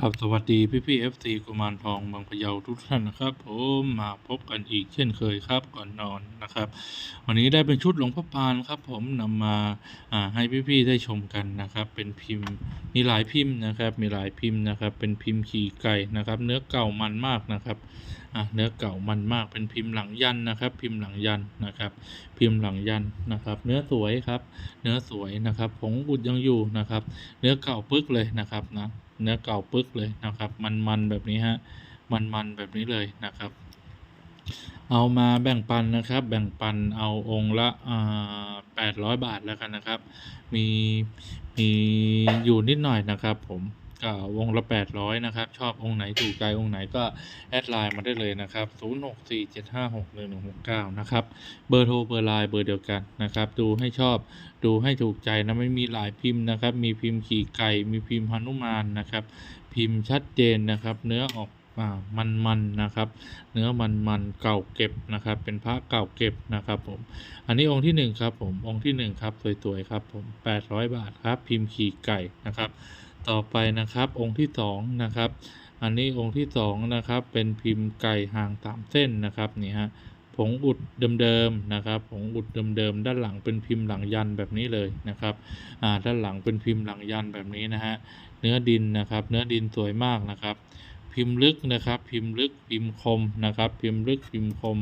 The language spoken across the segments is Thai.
ครับสวัสดีพี่พี่เอฟซีกุมารทองบางพะเยาทุกท่านนะครับ ผมมาพบกันอีกเช่นเคยครับก่อนนอนนะครับ วันนี้ได้เป็นชุดหลวงพ่อปานครับ ผมนำมาอ่าให้พี่พี่ได้ชมกันนะครับ เป็นพิมพ์มีหลายพิมพ์นะครับ มีหลายพิมพ์นะครับ เป็นพิมพ์ขี่ไก่นะครับ เนื้อเก่ามันมากนะครับเนื้อเก่ามันมากเป็นพิมพ์หลังยันนะครับ พิมพ์หลังยันนะครับ พิมพ์หลังยันนะครับ เนื้อสวยครับ เนื้อสวยนะครับผงอุดยังอยู่นะครับ เนื้อเก่าปึ๊กเลยนะครับนะ เนื้อเก่าปึ๊กเลยนะครับ มันๆแบบนี้ฮะมันๆแบบนี้เลยนะครับ เอามาแบ่งปันนะครับ แบ่งปันเอาองค์ละแปดร้อยบาทแล้วกันนะครับ มีมีอยู่นิดหน่อยนะครับผม วงละแปดร้อยนะครับ ชอบองค์ไหนถูกใจองค์ไหนก็แอดไลน์มาได้เลยนะครับศูนย์หกสี่เจ็ดห้าหกหนึ่งหนึ่งหกเก้านะครับ เบอร์โทรเบอร์ไลน์เบอร์เดียวกันนะครับ ดูให้ชอบดูให้ถูกใจนะไม่มีหลายพิมพ์นะครับ มีพิมพ์ขี่ไก่มีพิมพ์หนุมานนะครับ พิมพ์ชัดเจนนะครับ เนื้อออกอ่ามันๆนะครับ เนื้อมันๆเก่าเก็บนะครับ เป็นพระเก่าเก็บนะครับผม อันนี้องค์ที่หนึ่งครับผมองค์ที่หนึ่งครับสวยๆครับผมแปดร้อยบาทครับ พิมพ์ขี่ไก่นะครับ ต่อไปนะครับ องค์ที่สองนะครับ อันนี้องค์ที่สองนะครับ เป็นพิมพ์ไก่ห่างสามเส้นนะครับนี่ฮะผงอุดเดิมๆนะครับ ผงอุดเดิมๆด้านหลังเป็นพิมพ์หลังยันแบบนี้เลยนะครับอ่าด้านหลังเป็นพิมพ์หลังยันแบบนี้นะฮะเนื้อดินนะครับ เนื้อดินสวยมากนะครับ พิมพ์ลึกนะครับ พิมพ์ลึกพิมพ์คมนะครับ พิมพ์ลึกพิมพ์คม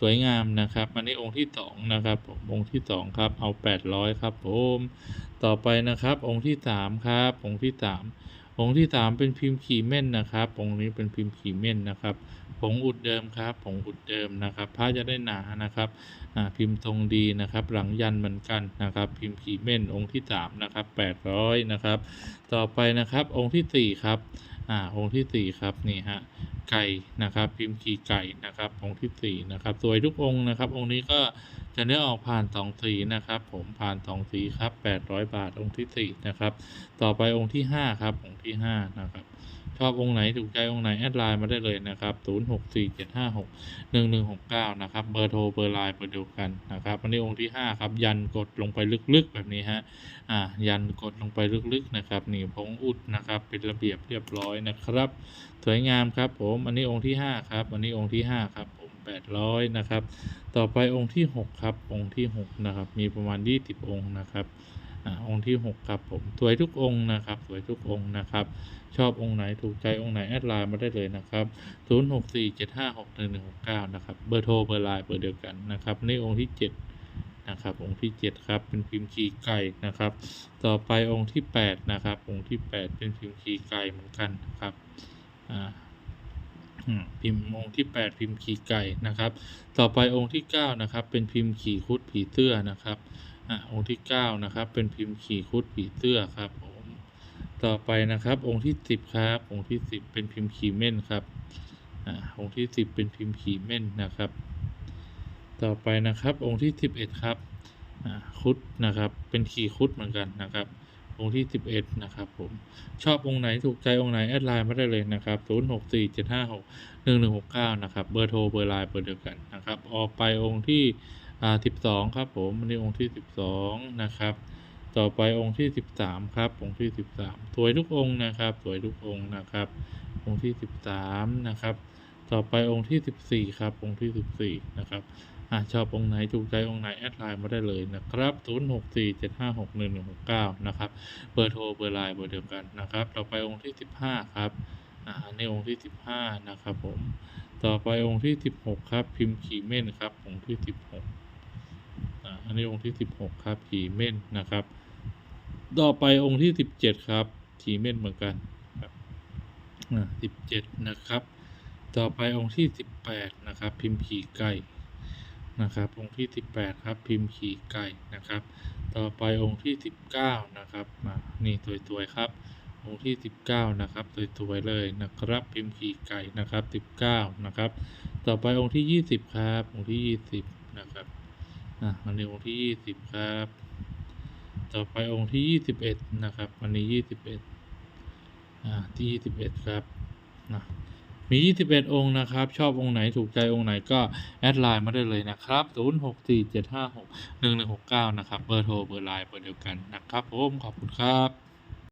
สวยงามนะครับ อันนี้องค์ที่สองนะครับผมองค์ที่สองครับเอาแปดร้อยครับผมต่อไปนะครับ องค์ที่สามครับองค์ที่สามองค์ที่สามเป็นพิมพ์ขีเม่นนะครับ องค์นี้เป็นพิมพ์ขีเม่นนะครับผงอุดเดิมครับผงอุดเดิมนะครับผ้าจะได้หนานะครับอ่าพิมพ์ทรงดีนะครับ หลังยันเหมือนกันนะครับ พิมพ์ขีเม่นองค์ที่สามนะครับแปดร้อยนะครับ ต่อไปนะครับองค์ที่สี่ครับ อ่าองค์ที่สี่ครับนี่ฮะไก่นะครับ พิมพ์ขีไก่นะครับ องค์ที่สี่นะครับสวยทุกองค์นะครับ องค์นี้ก็จะเนื้อออกผ่านสองสีนะครับ ผมผ่านสองสีครับแปดร้อยบาทองค์ที่สี่นะครับต่อไปองค์ที่ห้าครับองค์ที่ห้านะครับ ชอบองค์ไหนถูกใจองค์ไหน แอดไลน์มาได้เลยนะครับ 0 6 4 7 5 6 1 1 6 9 นะครับ เบอร์โทรเบอร์ไลน์เบอร์เดียวกันนะครับอันนี้องค์ที่ 5 ครับ ยันกดลงไปลึกๆ แบบนี้ฮะอ่ายันกดลงไปลึกๆนะครับนี่ผงอุดนะครับเป็นระเบียบเรียบร้อยนะครับ สวยงามครับผมอันนี้องค์ที่ 5 ครับ อันนี้องค์ที่ 5 ครับผม800 นะครับ ต่อไปองค์ที่ 6 ครับ องค์ที่ 6 นะครับ มีประมาณ 20 องค์นะครับ องค์ที่ 6 ครับผม สวยทุกองค์นะครับ สวยทุกองค์นะครับ ชอบองค์ไหนถูกใจองค์ไหน แอดไลน์มาได้เลยนะครับ 0 6 4 7 5 6 1 1 6 9 นะครับ เบอร์โทรเบอร์ไลน์เบอร์เดียวกันนะครับนี่องค์ที่ 7 นะครับ องค์ที่ 7 ครับ เป็นพิมพ์ขีไก่นะครับ ต่อไปองค์ที่ 8 นะครับ องค์ที่ 8 เป็นพิมพ์ขีไก่เหมือนกันนะครับอ่าพิมพ์องค์ที่ 8 พิมพ์ขีไก่นะครับ ต่อไปองค์ที่ 9 นะครับ เป็นพิมพ์ขีคุดผีเสื้อนะครับ อ่าองค์ที่ 9 นะครับ เป็นพิมพ์ขี่คุดผีเสื้อครับผมต่อไปนะครับ องค์ที่ 10 ครับ องค์ที่ 10 เป็นพิมพ์ขี่เม่นครับอ่าองค์ที่ 10 เป็นพิมพ์ขี่เม่นนะครับ ต่อไปนะครับ องค์ที่ 11 ครับอ่าคุดนะครับ เป็นขี่คุดเหมือนกันนะครับองค์ที่ 11 นะครับผมชอบองค์ไหนถูกใจองค์ไหน แอดไลน์มาได้เลยนะครับ 0 6 4 7 5 6 1 1 6 9 นะครับ เบอร์โทรเบอร์ไลน์เบอร์เดียวกันนะครับออกไปองค์ที่ อ่า12ครับผมอันนี้องค์ที่12นะครับ ต่อไปองค์ที่13ครับ องค์ที่13สวยทุกองค์นะครับ สวยทุกองค์นะครับ องค์ที่13นะครับ ต่อไปองค์ที่14ครับ องค์ที่14นะครับอ่าชอบองค์ไหนถูกใจองค์ไหนแอดไลน์มาได้เลยนะครับ0 6 4 7 5 6 1 1 6 9นะครับเบอร์โทรเบอร์ไลน์เบอร์เดียวกันนะครับ ต่อไปองค์ที่15ครับอ่าอันนี้องค์ที่15นะครับผม ต่อไปองค์ที่16ครับ พิมพ์ขีเม่นครับองค์ที่16อ่า อันนี้องค์ที่ 16 ครับขีเม่นนะครับ ต่อไปองค์ที่ 17 ครับขีเม่นเหมือนกันครับอ่า17นะครับ ต่อไปองค์ที่ 18 นะครับ พิมพ์ขี่ไก่นะครับ องค์ที่ 18 ครับ พิมพ์ขี่ไก่นะครับ ต่อไปองค์ที่ 19 นะครับมานี่สวยๆครับองค์ที่ 19 นะครับสวยๆเลยนะครับ พิมพ์ขีไก่นะครับ 19 นะครับ ต่อไปองค์ที่ 20 ครับ องค์ที่ 20 นะครับ อะวันนี้องค์ที่ยี่สิบครับ ต่อไปองค์ที่ยี่สิบเอ็ดนะครับ วันนี้ยี่สิบเอ่าที่ยี่สิบเอ็ดครับนะมี 21 องค์ นะครับ ชอบองค์ไหน ถูกใจองค์ไหนก็ แอดไลน์มาได้เลยนะครับ 0 6 4 7 5 6 1 1 6 9 นะครับ เบอร์โทร เบอร์ไลน์ เบอร์เดียวกันนะครับผม ขอบคุณครับ